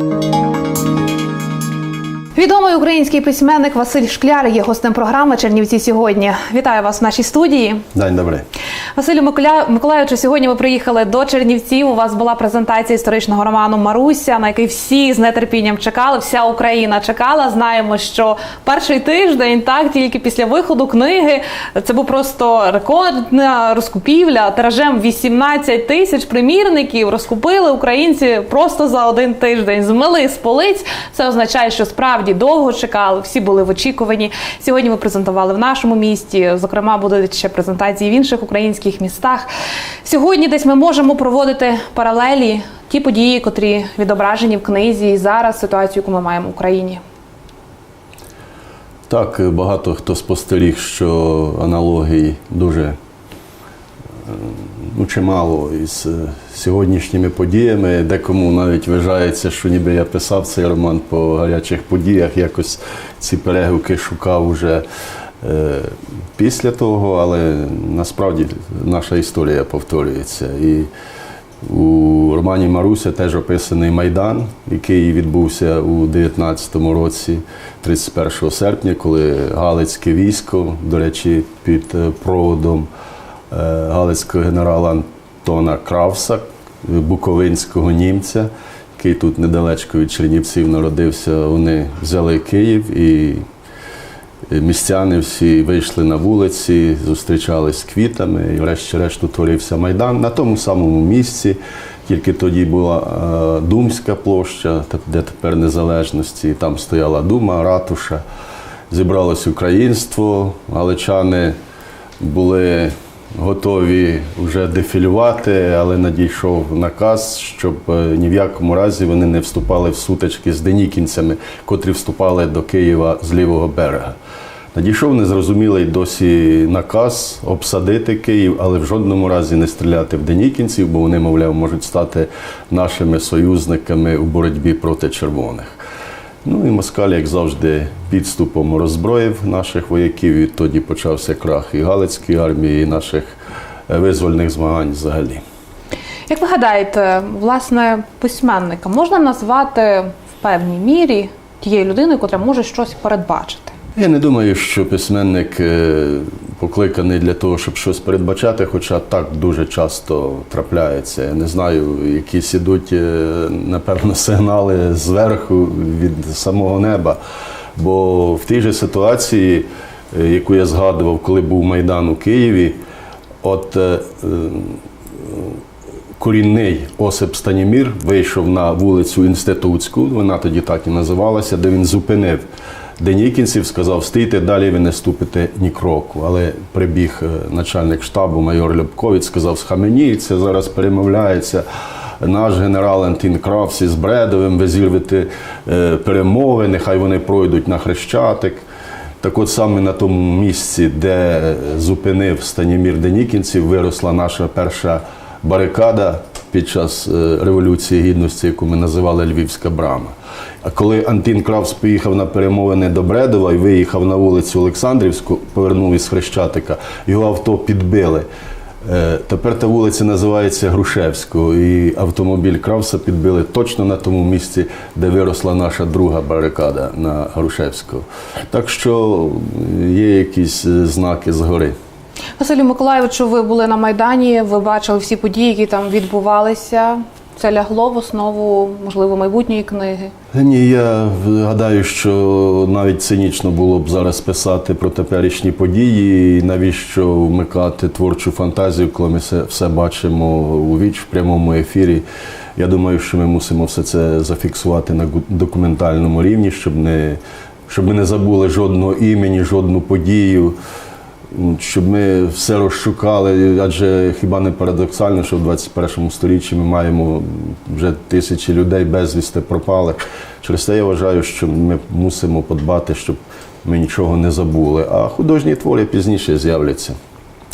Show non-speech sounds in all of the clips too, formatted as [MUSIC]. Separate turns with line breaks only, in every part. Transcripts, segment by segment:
Thank you. Відомий український письменник Василь Шкляр є гостем програми Чернівці сьогодні. Вітаю вас в нашій студії.
День добрий.
Василю Миколя... Миколаївичу, сьогодні ви приїхали до Чернівців. У вас була презентація історичного роману Маруся, на який всі з нетерпінням чекали. Вся Україна чекала. Знаємо, що перший тиждень, так тільки після виходу книги, це був просто рекордна розкупівля. Тиражем 18 тисяч примірників розкупили українці просто за один тиждень. Змили з полиць. Це означає, що справді довго чекали. Всі були в очікуванні. Сьогодні ви презентували в нашому місті. Зокрема, будуть ще презентації в інших українських містах. Сьогодні десь ми можемо проводити паралелі ті події, котрі відображені в книзі, і зараз ситуацію, яку ми маємо в Україні.
Так, багато хто спостеріг, що аналогій дуже е, ну, чимало із е, сьогоднішніми подіями. Декому навіть вважається, що ніби я писав цей роман по гарячих подіях, якось ці перегуки шукав уже е, після того, але насправді наша історія повторюється. І у романі Маруся теж описаний Майдан, який відбувся у 19-му році, 31 серпня, коли Галицьке військо, до речі, під е, проводом Галицького генерала Антона Кравса, буковинського німця, який тут недалечко від Чернівців народився, вони взяли Київ і Містяни всі вийшли на вулиці, зустрічались з квітами, і врешті-решт утворився майдан на тому самому місці. Тільки тоді була е, Думська площа, де тепер незалежності. Там стояла дума, ратуша. Зібралось українство, галичани були готові вже дефілювати, але надійшов наказ, щоб е, ні в якому разі вони не вступали в сутички з денікінцями, котрі вступали до Києва з лівого берега. Надійшов незрозумілий досі наказ обсадити Київ, але в жодному разі не стріляти в денікінців, бо вони, мовляв, можуть стати нашими союзниками у боротьбі проти червоних. Ну і Москаль, як завжди, підступом роззброїв наших вояків. І тоді почався крах і Галицької армії, і наших е, визвольних змагань взагалі.
Як ви гадаєте, власне, письменника можна назвати в певній мірі тією людиною, яка може щось передбачити?
Я не думаю, що письменник е, покликаний для того, щоб щось передбачати, хоча так дуже часто трапляється. Я не знаю, якісь ідуть, е, напевно, сигнали зверху від самого неба. Бо в тій же ситуації, е, яку я згадував, коли був Майдан у Києві, от корінний Осип Станімір вийшов на вулицю Інститутську, вона тоді так і називалася, де він зупинив денікінців, сказав, стійте, далі ви не ступите ні кроку. Але прибіг е, начальник штабу майор Любковець, сказав, схаменіться, зараз перемовляється. Наш генерал Антін Кравсі з Бредовим, ви е, перемови, нехай вони пройдуть на Хрещатик. Так от саме на тому місці, де зупинив Станімір Денікінців, виросла наша перша барикада під час е, Революції Гідності, яку ми називали Львівська брама. Коли Антін Кравс поїхав на перемовини до Бредова і виїхав на вулицю Олександрівську, повернув із Хрещатика, його авто підбили. Е, Тепер та вулиця називається Грушевською, і автомобіль Кравса підбили точно на тому місці, де виросла наша друга барикада на Грушевського. Так що є якісь е, знаки згори.
Василю Миколаївичу, ви були на Майдані, ви бачили всі події, які там відбувалися. Це лягло в основу, можливо, майбутньої книги.
Ні, я гадаю, що навіть цинічно було б зараз писати про теперішні події. І навіщо вмикати творчу фантазію, коли ми все, бачимо у віч в прямому ефірі. Я думаю, що ми мусимо все це зафіксувати на документальному рівні, щоб не щоб ми не забули жодного імені, жодну подію. Щоб ми все розшукали, адже хіба не парадоксально, що в 21 сторіччі ми маємо вже тисячі людей безвісти пропали. Через це я вважаю, що ми мусимо подбати, щоб ми нічого не забули. А художні твори пізніше з'являться.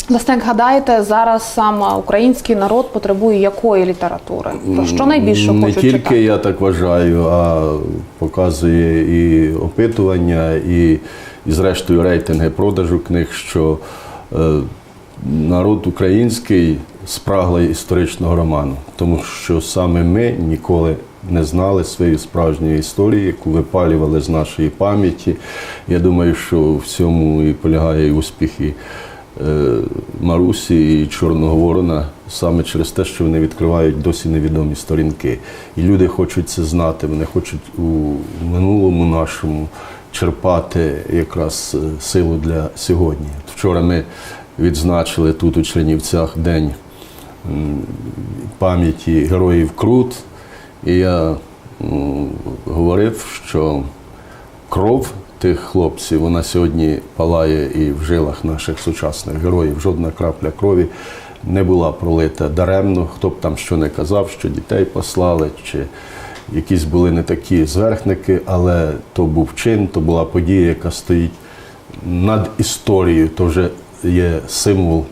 Власне, як гадаєте, зараз саме український народ потребує якої літератури? Про що найбільше
Не тільки
читати?
я так вважаю, а показує і опитування, і, і зрештою рейтинги продажу книг, що е, народ український спраглий історичного роману, тому що саме ми ніколи не знали своєї справжньої історії, яку випалювали з нашої пам'яті. Я думаю, що в цьому і полягає і успіхи е, Марусі і Чорного Ворона саме через те, що вони відкривають досі невідомі сторінки. І люди хочуть це знати, вони хочуть у минулому нашому черпати якраз е, силу для сьогодні. Вчора ми відзначили тут у Чернівцях день пам'яті героїв Крут. І я говорив, що кров тих хлопців, вона сьогодні палає і в жилах наших сучасних героїв. Жодна крапля крові не була пролита даремно. Хто б там що не казав, що дітей послали, чи якісь були не такі зверхники, але то був чин, то була подія, яка стоїть над історією, то вже є символ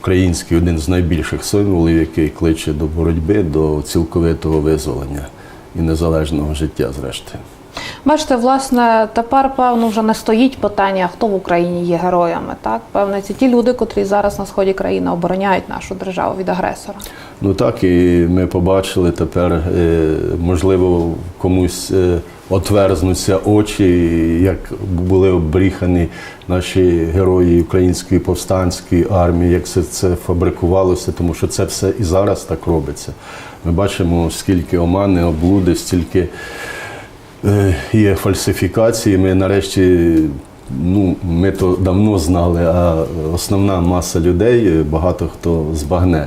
український, один з найбільших символів, який кличе до боротьби, до цілковитого визволення і незалежного життя, зрештою.
Бачите, власне, тепер певно вже не стоїть питання, хто в Україні є героями. Так, певно, це ті люди, котрі зараз на сході країни обороняють нашу державу від агресора.
Ну так, і ми побачили тепер, е, можливо, комусь е, отверзнуться очі, як були обріхані наші герої української повстанської армії, як це, це фабрикувалося, тому що це все і зараз так робиться. Ми бачимо, скільки омани, облуди, стільки є фальсифікації. Ми нарешті, ну, ми то давно знали, а основна маса людей, е, багато хто збагне,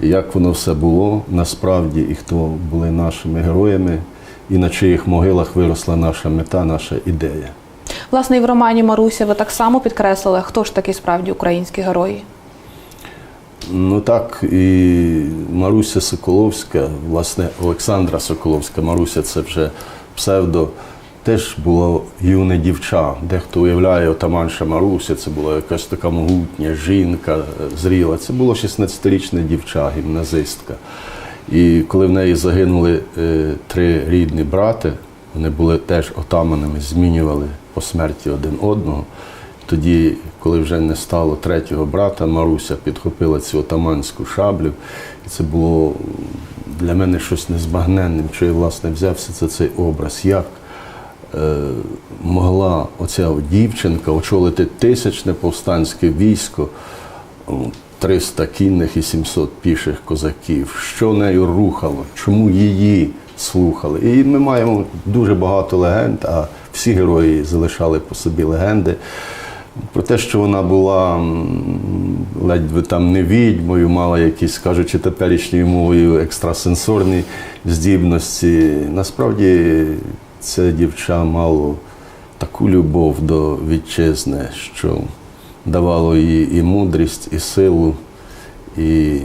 як воно все було насправді, і хто були нашими героями, і на чиїх могилах виросла наша мета, наша ідея.
Власне, і в романі Маруся ви так само підкреслили, хто ж такі справді українські герої.
Ну так, і Маруся Соколовська, власне, Олександра Соколовська, Маруся це вже псевдо, теж було юне дівча. Дехто уявляє отаманша Маруся, це була якась така могутня жінка, е, зріла. Це було 16-річне дівча, гімназистка. І коли в неї загинули е, три рідні брати, вони були теж отаманами, змінювали по смерті один одного. Тоді, коли вже не стало третього брата, Маруся підхопила цю отаманську шаблю. І це було для мене щось незбагненним, що я власне взявся за цей образ. Як е, могла оця дівчинка очолити тисячне повстанське військо, 300 кінних і 700 піших козаків. Що нею рухало? Чому її слухали? І ми маємо дуже багато легенд, а всі герої залишали по собі легенди. Про те, що вона була ледь би там не відьмою, мала якісь, кажучи, теперішньою мовою екстрасенсорні здібності. Насправді це дівча мало таку любов до вітчизни, що давало їй і мудрість, і силу, і,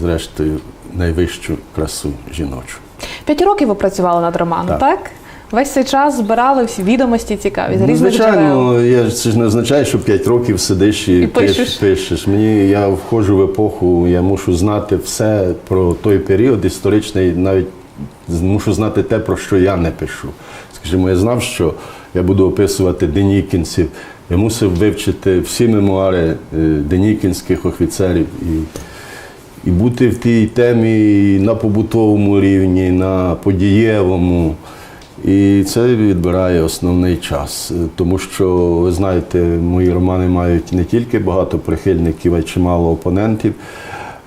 зрештою, найвищу красу жіночу.
П'ять років ви працювали над романом, так?
Так.
Весь цей час збирали всі відомості цікаві з
Ну,
різних джерел.
звичайно, я це ж не означає, що 5 років сидиш і,
І
пиш-
пишеш.
пишеш. Мені я входжу в епоху, я мушу знати все про той період історичний, навіть мушу знати те, про що я не пишу. Скажімо, я знав, що я буду описувати денікінців. Я мусив вивчити всі мемуари е, денікінських офіцерів і і бути в тій темі на побутовому рівні, на подієвому. І це відбирає основний час. Тому що, ви знаєте, мої романи мають не тільки багато прихильників, а й чимало опонентів.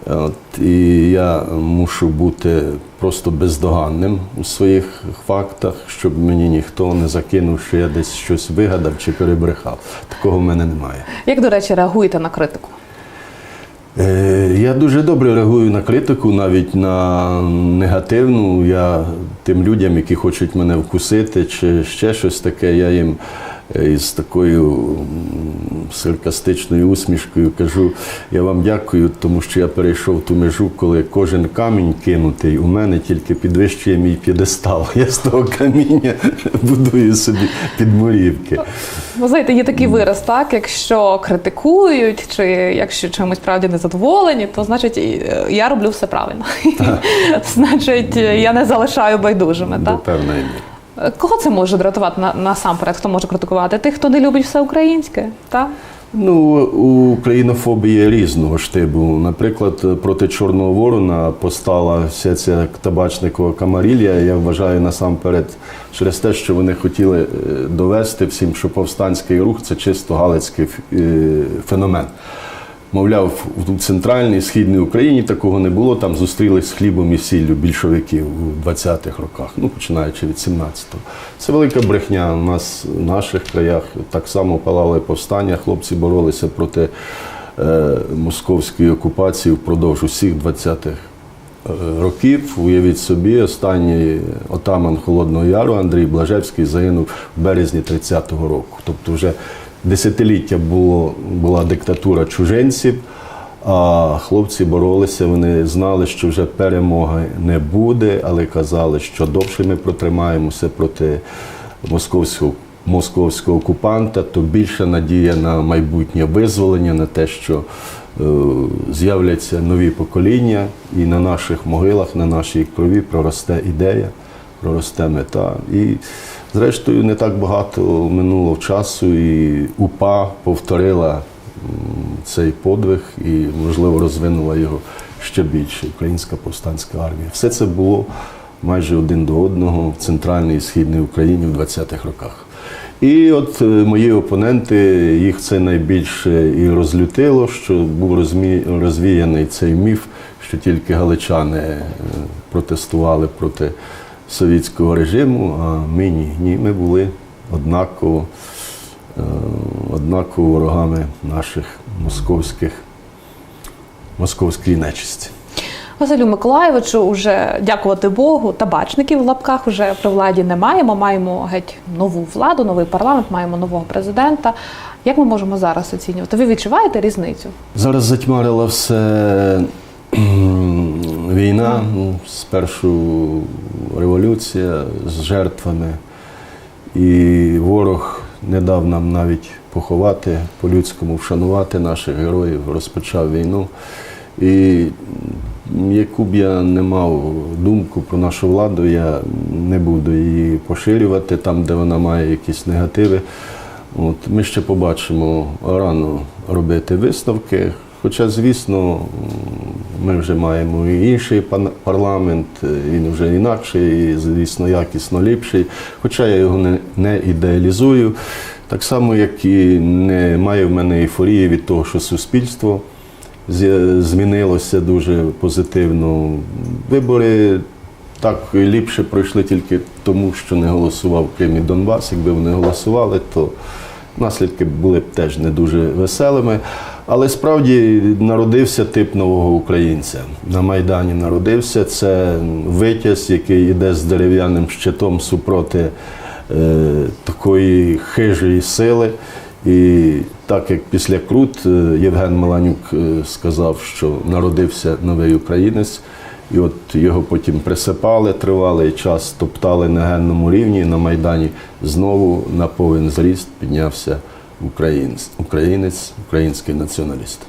От, і я мушу бути просто бездоганним у своїх фактах, щоб мені ніхто не закинув, що я десь щось вигадав чи перебрехав. Такого в мене немає.
Як, до речі, реагуєте на критику?
Е, Я дуже добре реагую на критику, навіть на негативну. Я тим людям, які хочуть мене вкусити, чи ще щось таке, я їм е, із такою саркастичною усмішкою кажу: я вам дякую, тому що я перейшов ту межу, коли кожен камінь кинутий у мене тільки підвищує мій п'єдестал. Я з того каміння будую собі підмурівки.
Ви знаєте, є такий вираз, так? Якщо критикують, чи якщо чимось справді не задоволені, то значить е, я роблю все правильно. [LAUGHS] значить, я не залишаю байдужими.
До
Так?
певної міри.
Кого це може дратувати на, насамперед? Хто може критикувати? Тих, хто не любить все українське, так?
Ну, у українофобії різного штибу. Наприклад, проти Чорного Ворона постала вся ця табачникова камарілля, я вважаю насамперед через те, що вони хотіли е, довести всім, що повстанський рух це чисто галицький е, феномен. Мовляв, у центральній східній Україні такого не було. Там зустрілись з хлібом і сіллю більшовиків у 20-х роках, ну починаючи від 17-го. Це велика брехня. У нас в наших краях так само палали повстання. Хлопці боролися проти е, московської окупації впродовж усіх 20-х е, років. Уявіть собі, останній отаман Холодного Яру Андрій Блажевський загинув в березні 30-го року. Тобто вже десятиліття було, була диктатура чужинців, а хлопці боролися, вони знали, що вже перемоги не буде, але казали, що довше ми протримаємося проти московського. Московського окупанта, то більша надія на майбутнє визволення, на те, що е, з'являться нові покоління, і на наших могилах, на нашій крові проросте ідея, проросте мета. І, зрештою, не так багато минуло часу, і УПА повторила цей подвиг і, можливо, розвинула його ще більше. Українська повстанська армія. Все це було майже один до одного в центральній і східній Україні в 20-х роках. І от е, мої опоненти, їх це найбільше і розлютило, що був розвіяний цей міф, що тільки галичани е, протестували проти совєтського режиму, а ми ні. Ні, ми були однаково, е, однаково ворогами наших московських, московської нечисті.
Василю Миколаєвичу, уже дякувати Богу, табачників в лапках вже при владі не маємо. Маємо геть нову владу, новий парламент, маємо нового президента. Як ми можемо зараз оцінювати? Ви відчуваєте різницю?
Зараз затьмарила все війна, ну, спершу революція з жертвами, і ворог не дав нам навіть поховати по-людському, вшанувати наших героїв, розпочав війну. І яку б я не мав думку про нашу владу, я не буду її поширювати там, де вона має якісь негативи. От, ми ще побачимо рано робити висновки. Хоча, звісно, ми вже маємо і інший парламент, е, він вже інакший, і, звісно, якісно ліпший. Хоча я його не, не ідеалізую. Так само, як і не має в мене ейфорії від того, що суспільство змінилося дуже позитивно. Вибори так ліпше пройшли тільки тому, що не голосував Крим і Донбас. Якби вони голосували, то наслідки були б теж не дуже веселими. Але справді народився тип нового українця. На Майдані народився. Це витязь, який йде з дерев'яним щитом супроти е, такої хижої сили. І так як після Крут е, Євген Маланюк е, сказав, що народився новий українець, і от його потім присипали тривалий час, топтали на генному рівні. На Майдані знову на повен зріст піднявся українець, українець, український націоналіст.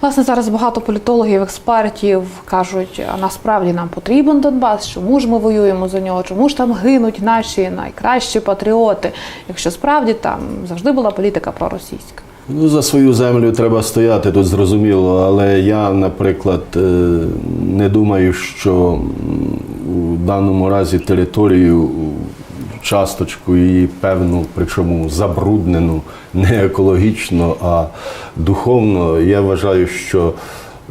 Власне, зараз багато політологів, експертів кажуть, а насправді нам потрібен Донбас, чому ж ми воюємо за нього, чому ж там гинуть наші найкращі патріоти, якщо справді там завжди була політика проросійська.
Ну, за свою землю треба стояти, тут зрозуміло, але я, наприклад, е, не думаю, що у даному разі територію, часточку її певну, причому забруднену, не екологічно, а духовно, я вважаю, що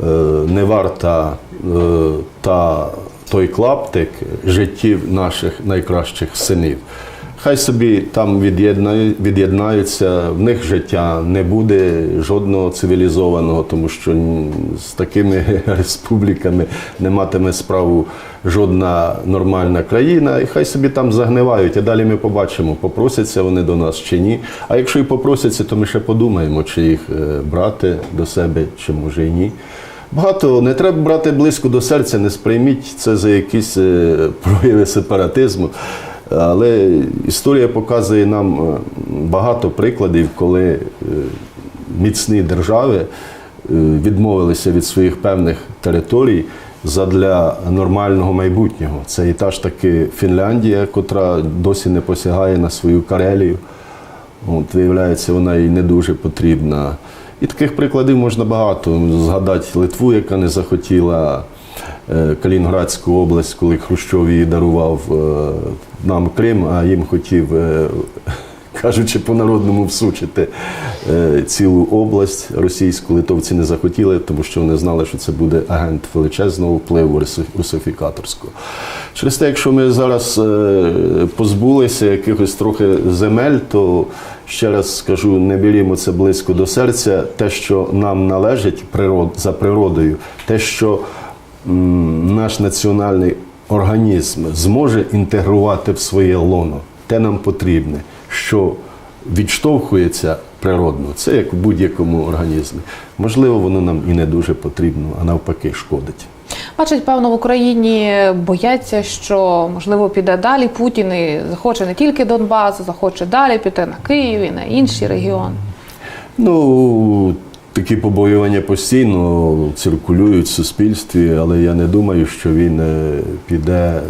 е, не варта е, та той клаптик життів наших найкращих синів. Хай собі там від'єднаю- від'єднаються, в них життя не буде жодного цивілізованого, тому що з такими [LAUGHS] республіками не матиме справу жодна нормальна країна. І хай собі там загнивають, а далі ми побачимо, попросяться вони до нас чи ні. А якщо і попросяться, то ми ще подумаємо, чи їх е, брати до себе, чи може і ні. Багато не треба брати близько до серця, не сприйміть це за якісь е, прояви сепаратизму. Але історія показує нам е, багато прикладів, коли е, міцні держави е, відмовилися від своїх певних територій задля нормального майбутнього. Це і та ж таки Фінляндія, котра досі не посягає на свою Карелію. От, виявляється, вона їй не дуже потрібна. І таких прикладів можна багато. Згадати Литву, яка не захотіла е, Калінінградську область, коли Хрущов її дарував е, нам Крим, а їм хотів, е, [LAUGHS] кажучи по-народному, всучити цілу область російську. Литовці не захотіли, тому що вони знали, що це буде агент величезного впливу русиф- русифікаторського. Через те, якщо ми зараз позбулися якихось трохи земель, то ще раз скажу, не берімо це близько до серця. Те, що нам належить природ, за природою, те, що наш національний організм зможе інтегрувати в своє лоно, те нам потрібне, що відштовхується природно. Це як у будь-якому організмі. Можливо, воно нам і не дуже потрібно, а навпаки, шкодить.
Бачить, певно, в Україні бояться, що можливо піде далі Путін і захоче не тільки Донбас, захоче далі піти на Київ і на інші регіони.
Ну, такі побоювання постійно циркулюють в суспільстві, але я не думаю, що він е, піде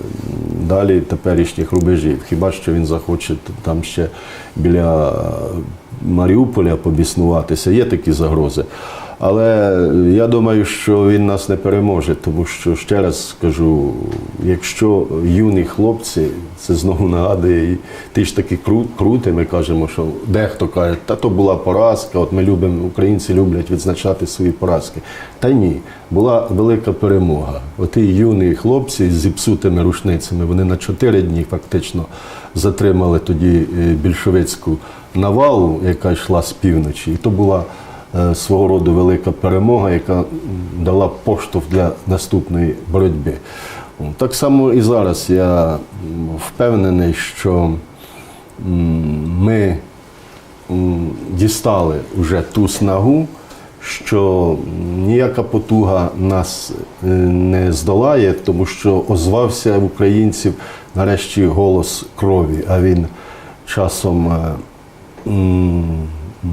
далі теперішніх рубежів. Хіба що він захоче там ще біля Маріуполя побіснуватися, є такі загрози. Але я думаю, що він нас не переможе, тому що ще раз скажу, якщо юні хлопці, це знову нагадує, і ти ж таки кру- крути, ми кажемо, що дехто каже, та то була поразка, от ми любимо, українці люблять відзначати свої поразки. Та ні, була велика перемога. Оті юні хлопці з зіпсутими рушницями, вони на чотири дні фактично затримали тоді е, більшовицьку навалу, яка йшла з півночі. І то була свого роду велика перемога, яка дала поштовх для наступної боротьби. Так само і зараз я впевнений, що ми дістали вже ту снагу, що ніяка потуга нас е, не здолає, тому що озвався в українців нарешті голос крові, а він часом е,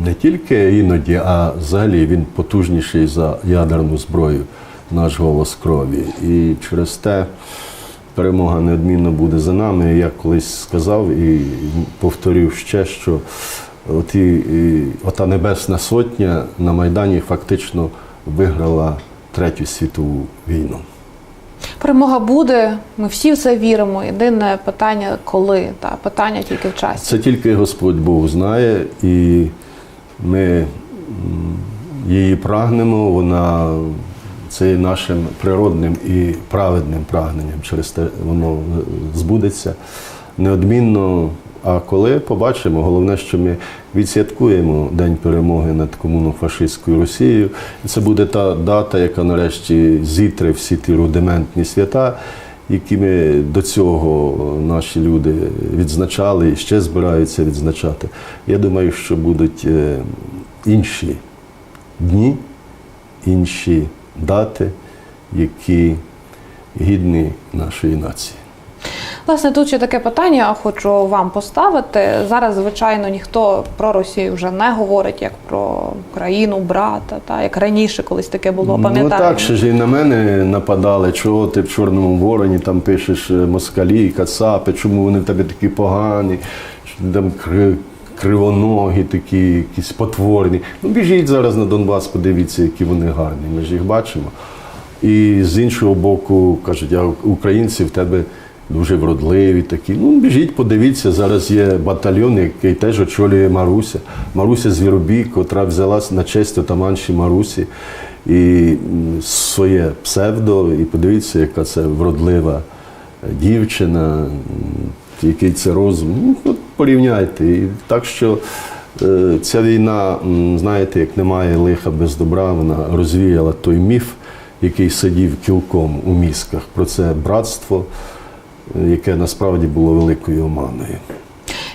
не тільки іноді, а взагалі він потужніший за ядерну зброю, наш голос крові. І через те перемога неодмінно буде за нами. Я колись сказав і повторив ще, що оті, і, ота Небесна Сотня на Майдані фактично виграла Третю світову війну.
Перемога буде, ми всі в це віримо. Єдине питання, коли та питання тільки в часі.
Це тільки Господь Бог знає, і ми її прагнемо, вона це нашим природним і праведним прагненням. Через те воно е, збудеться неодмінно. А коли побачимо, головне, що ми відсвяткуємо День перемоги над комунофашистською Росією. Це буде та дата, яка нарешті зітре всі ті рудиментні свята, які ми до цього наші люди відзначали і ще збираються відзначати. Я думаю, що будуть е, інші дні, інші дати, які гідні нашої нації.
Власне, тут ще таке питання хочу вам поставити. Зараз, звичайно, ніхто про Росію вже не говорить як про країну брата, та як раніше колись таке було.
Ну так, ще ж і на мене нападали, чого ти в Чорному вороні там пишеш е, москалі, кацапи, чому вони в тебе такі погані, там кривоногі такі, якісь потворні. Ну біжіть зараз на Донбас, подивіться, які вони гарні. Ми ж їх бачимо. І з іншого боку, кажуть, а українці в тебе дуже вродливі такі. Ну, біжіть, подивіться, зараз є батальйон, який теж очолює Маруся. Маруся Звіробій, котра взялась на честь отаманші Марусі і своє псевдо, і подивіться, яка це вродлива дівчина, який це розум. Ну, от порівняйте. І так що е, ця війна, знаєте, як немає лиха без добра, вона розвіяла той міф, який сидів кілком у мізках про це братство, е, яке насправді було великою оманою.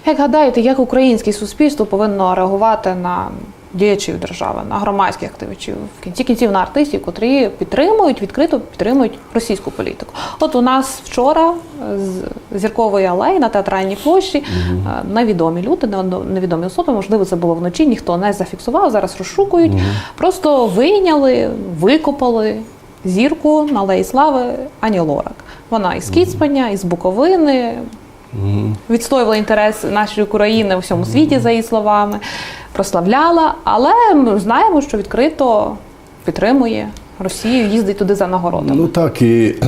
Як гадаєте, як українське суспільство повинно реагувати на діячів держави, на громадських активістів, в кінці кінців на артистів, котрі підтримують, відкрито підтримують російську політику? От у нас вчора з зіркової алеї на театральній площі е, невідомі люди, невідомі особи, можливо, це було вночі, ніхто не зафіксував, зараз розшукують. Просто вийняли, викопали зірку на алеї слави Ані Лорак. Вона із Кіцманя, із Буковини. відстоювала інтерес нашої України у всьому світі, за її словами, прославляла. Але ми знаємо, що відкрито підтримує Росію, їздить туди за нагородами.
Ну так, і е,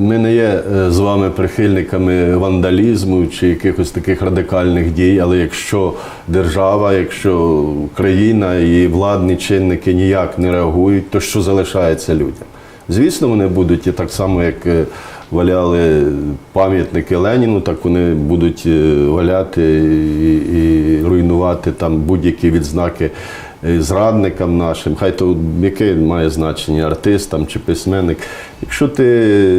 ми не є е, з вами прихильниками вандалізму чи якихось таких радикальних дій, але якщо держава, якщо країна і владні чинники ніяк не реагують, то що залишається людям? Звісно, вони будуть і так само, як е, валяли пам'ятники Леніну, так вони будуть е, валяти і, і руйнувати там будь-які відзнаки е, зрадникам нашим. Хай то яке має значення артистам чи письменник. Якщо ти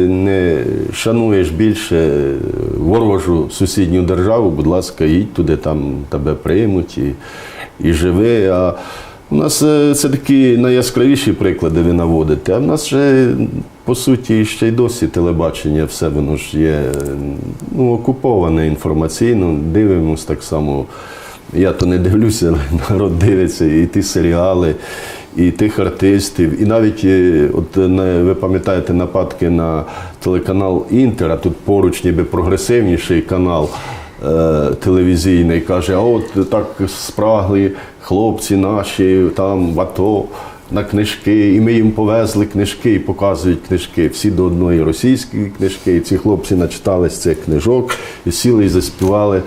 не шануєш більше ворожу сусідню державу, будь ласка, їдь туди, там тебе приймуть і, і живи. А у нас е, це такі найяскравіші приклади ви наводите. А в нас ще, по суті, ще й досі телебачення, все воно ж є е, ну, окуповане інформаційно. Дивимось так само. Я то не дивлюся, народ дивиться і ті серіали, і тих артистів. І навіть, е, от ви пам'ятаєте нападки на телеканал Інтер, а тут поруч ніби прогресивніший канал е, телевізійний каже, а от так спрагли хлопці наші там в АТО на книжки, і ми їм повезли книжки і показують книжки. Всі до одної російські книжки. І ці хлопці начитались цих книжок і сіли і заспівали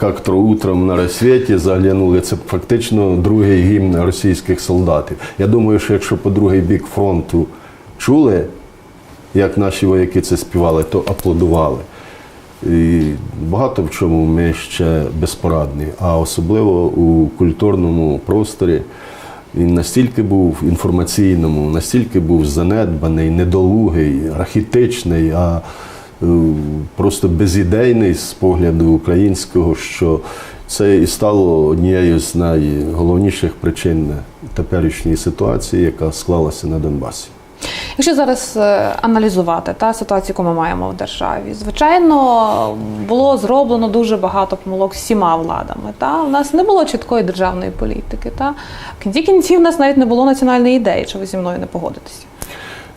як то утром на розсвіті заглянули. Це фактично другий гімн російських солдатів. Я думаю, що якщо по другий бік фронту чули, як наші вояки це співали, то аплодували. І багато в чому ми ще безпорадні, а особливо у культурному просторі він настільки був інформаційному, настільки був занедбаний, недолугий, рахітичний, а е, просто безідейний з погляду українського, що це і стало однією з найголовніших причин теперішньої ситуації, яка склалася на Донбасі.
Якщо зараз е, аналізувати та ситуацію, яку ми маємо в державі, звичайно, було зроблено дуже багато помилок всіма владами. Та у нас не було чіткої державної політики. Та в кінці кінців у нас навіть не було національної ідеї, чи ви зі мною не погодитеся.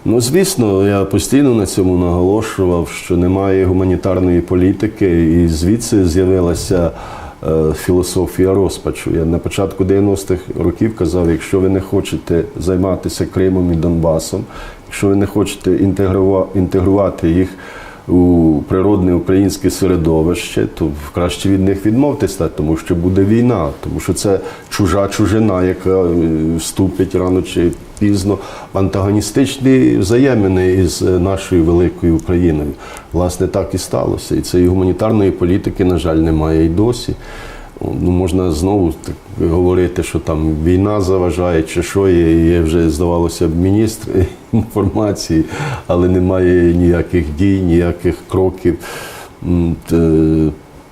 Ну, звісно, я постійно на цьому наголошував, що немає гуманітарної політики, і звідси з'явилася філософія розпачу. Я на початку 90-х років казав, якщо ви не хочете займатися Кримом і Донбасом, якщо ви не хочете інтегрувати їх у природне українське середовище, то краще від них відмовтеся, тому що буде війна, тому що це чужа чужина, яка е, вступить рано чи пізно антагоністичні взаємини із е, нашою великою Україною. Власне, так і сталося. І цієї гуманітарної політики, на жаль, немає і досі. Ну, можна знову так говорити, що там війна заважає, чи що є. Є вже, здавалося б, міністр [LAUGHS] інформації, але немає ніяких дій, ніяких кроків.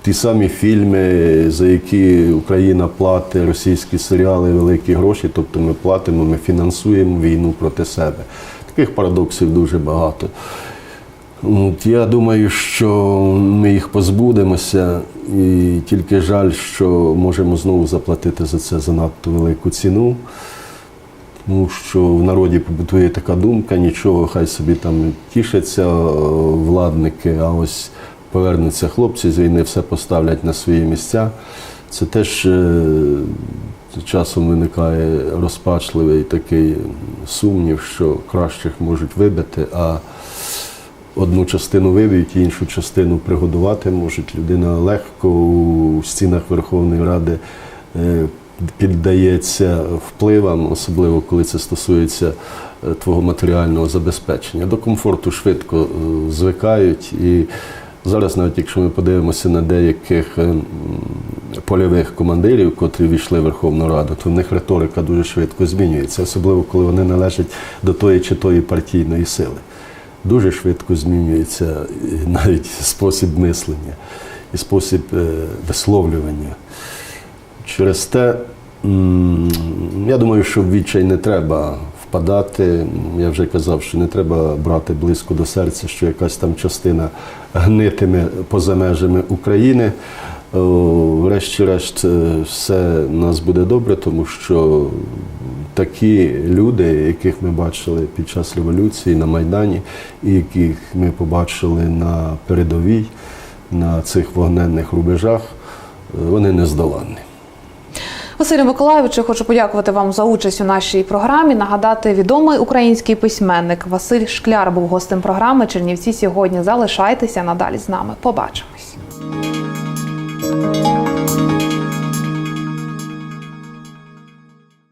Ті самі фільми, за які Україна платить російські серіали, великі гроші, тобто ми платимо, ми фінансуємо війну проти себе. Таких парадоксів дуже багато. От, я думаю, що ми їх позбудемося, і тільки жаль, що можемо знову заплатити за це занадто велику ціну. Тому що в народі побутує така думка, нічого, хай собі там тішаться владники, а ось повернуться хлопці з війни, все поставлять на свої місця. Це теж е, часом виникає розпачливий такий сумнів, що кращих можуть вибити, а одну частину виб'ють, іншу частину пригодувати можуть. Людина легко у стінах Верховної Ради е, піддається впливам, особливо коли це стосується е, твого матеріального забезпечення. До комфорту швидко звикають. І зараз, навіть якщо ми подивимося на деяких е, польових командирів, котрі війшли в Верховну Раду, то в них риторика дуже швидко змінюється, особливо коли вони належать до тої чи тої партійної сили дуже швидко змінюється навіть спосіб мислення і спосіб е, висловлювання. Через те, я думаю, що відчай не треба впадати. Я вже казав, що не треба брати близько до серця, що якась там частина гнитиме поза межами України. Врешті-решт, е, все у нас буде добре, тому що такі люди, яких ми бачили під час революції на Майдані, і яких ми побачили на передовій, на цих вогненних рубежах, е, вони нездоланні.
Василю Миколаївичу, хочу подякувати вам за участь у нашій програмі. Нагадати, відомий український письменник Василь Шкляр був гостем програми Чернівці сьогодні. Залишайтеся надалі з нами. Побачимось.